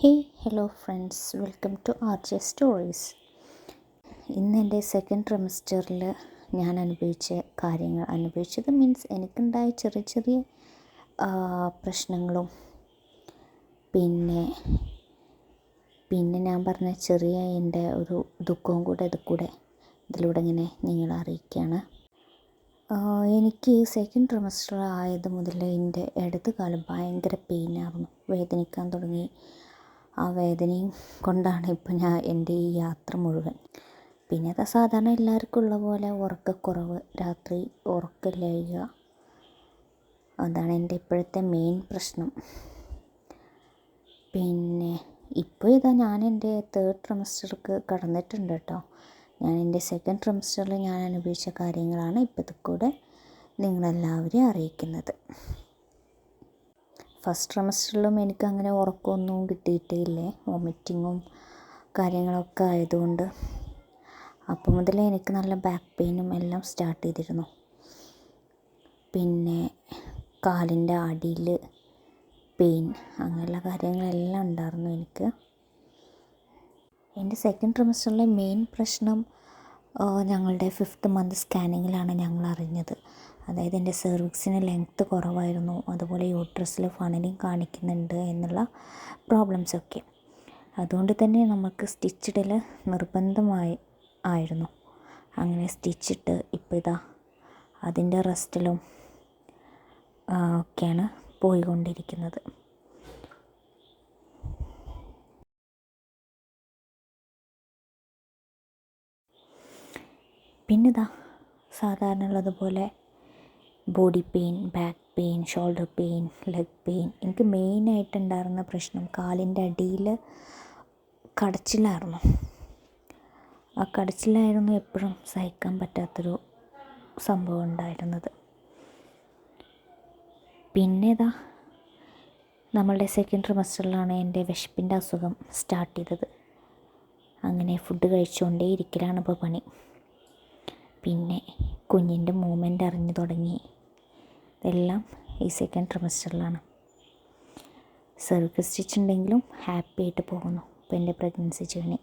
Hey hello friends welcome to R J stories ഇന്ന് എന്റെ second ട്രിമിസ്റ്ററിൽ ഞാൻ അനുഭവിച്ച കാര്യങ്ങൾ. അനുഭവിച്ചത് മീൻസ് എനിക്കുണ്ടായ ചെറിയ ചെറിയ പ്രശ്നങ്ങളും. പിന്നെ പിന്നെ ഞാൻ പറഞ്ഞ ചെറിയ എന്റെ ഒരു ദുഃഖവും കൂടെ ഇത് കൂടെ ഇതിലൂടെ ഇങ്ങനെ നിങ്ങളെ അറിയിക്കുകയാണ്. എനിക്ക് സെക്കൻഡ് ട്രിമസ്റ്റർ ആയത് മുതൽ എന്റെ ഇടത് കാലം ഭയങ്കര പെയിനായിരുന്നു വേദനിക്കാൻ തുടങ്ങി. ആ വേദനയും കൊണ്ടാണ് ഇപ്പം ഞാൻ എന്റെ ഈ യാത്ര മുഴുവൻ. പിന്നെ അത് സാധാരണ എല്ലാവർക്കും ഉള്ള പോലെ ഉറക്കക്കുറവ് രാത്രി ഉറക്കമില്ലായ്ക. അതാണ് എന്റെ ഇപ്പോഴത്തെ മെയിൻ പ്രശ്നം. പിന്നെ ഇപ്പോൾ ഇതാ ഞാൻ എന്റെ തേർഡ് ട്രിമസ്റ്റർക്ക് കടന്നിട്ടുണ്ട് കേട്ടോ. ഞാൻ എന്റെ സെക്കൻഡ് ട്രിമസ്റ്ററിൽ ഞാൻ അനുഭവിച്ച കാര്യങ്ങളാണ് ഇപ്പോഴത്തെ കൂടെ നിങ്ങളെല്ലാവരെയും അറിയിക്കുന്നത്. ഫസ്റ്റ് ട്രിമസ്റ്ററിലും എനിക്ക് അങ്ങനെ ഉറക്കമൊന്നും കിട്ടിയിട്ടേ ഇല്ലേ വോമിറ്റിങ്ങും കാര്യങ്ങളൊക്കെ ആയതുകൊണ്ട്. അപ്പോൾ മുതലേ എനിക്ക് നല്ല ബാക്ക് പെയിനും എല്ലാം സ്റ്റാർട്ട് ചെയ്തിരുന്നു. പിന്നെ കാലിന്റെ അടിയിൽ പെയിൻ അങ്ങനെയുള്ള കാര്യങ്ങളെല്ലാം ഉണ്ടായിരുന്നു എനിക്ക്. എന്റെ സെക്കൻഡ് ട്രിമസ്റ്ററിലെ മെയിൻ പ്രശ്നം ഞങ്ങളുടെ ഫിഫ്ത്ത് മന്ത് സ്കാനിങ്ങിലാണ് ഞങ്ങൾ അറിഞ്ഞത് അതായത് എന്റെ സെർവിക്സിന് ലെങ്ത്ത് കുറവായിരുന്നു. അതുപോലെ യൂട്രസിൽ ഫണലിങ് കാണിക്കുന്നുണ്ട് എന്നുള്ള പ്രോബ്ലംസൊക്കെ അതുകൊണ്ട് തന്നെ നമുക്ക് സ്റ്റിച്ചിടൽ നിർബന്ധമായി ആയിരുന്നു. അങ്ങനെ സ്റ്റിച്ചിട്ട് ഇപ്പോൾ ഇതാ അതിന്റെ റെസ്റ്റിലും ഒക്കെയാണ് പോയിക്കൊണ്ടിരിക്കുന്നത്. പിന്നിതാ സാധാരണ ഉള്ളതുപോലെ body pain back pain shoulder pain leg pain എനിക്ക് മെയിനായിട്ട് ഉണ്ടായിരുന്ന പ്രശ്നം കാലിന്റെ അടിയിൽ കടച്ചിലായിരുന്നു. ആ കടച്ചിലായിരുന്നു എപ്പോഴും സഹിക്കാൻ പറ്റാത്തൊരു സംഭവം ഉണ്ടായിരുന്നത്. പിന്നെ നമ്മളുടെ സെക്കൻഡ് ട്രിമസ്റ്ററിലാണ് എന്റെ വിശപ്പിന്റെ അസുഖം സ്റ്റാർട്ട് ചെയ്തത്. അങ്ങനെ ഫുഡ് കഴിച്ചുകൊണ്ടേ ഇരിക്കലാണ് ഇപ്പോൾ പണി. പിന്നെ കുഞ്ഞിന്റെ മൂവ്മെന്റ് അറിഞ്ഞു തുടങ്ങി. ഇതെല്ലാം ഈ സെക്കൻഡ് ട്രിമസ്റ്ററിലാണ് സെർവിക്ക് സ്റ്റിച്ച് ഉണ്ടെങ്കിലും ഹാപ്പി ആയിട്ട് പോകുന്നു. ഇപ്പോൾ എന്റെ പ്രഗ്നൻസി ജേണി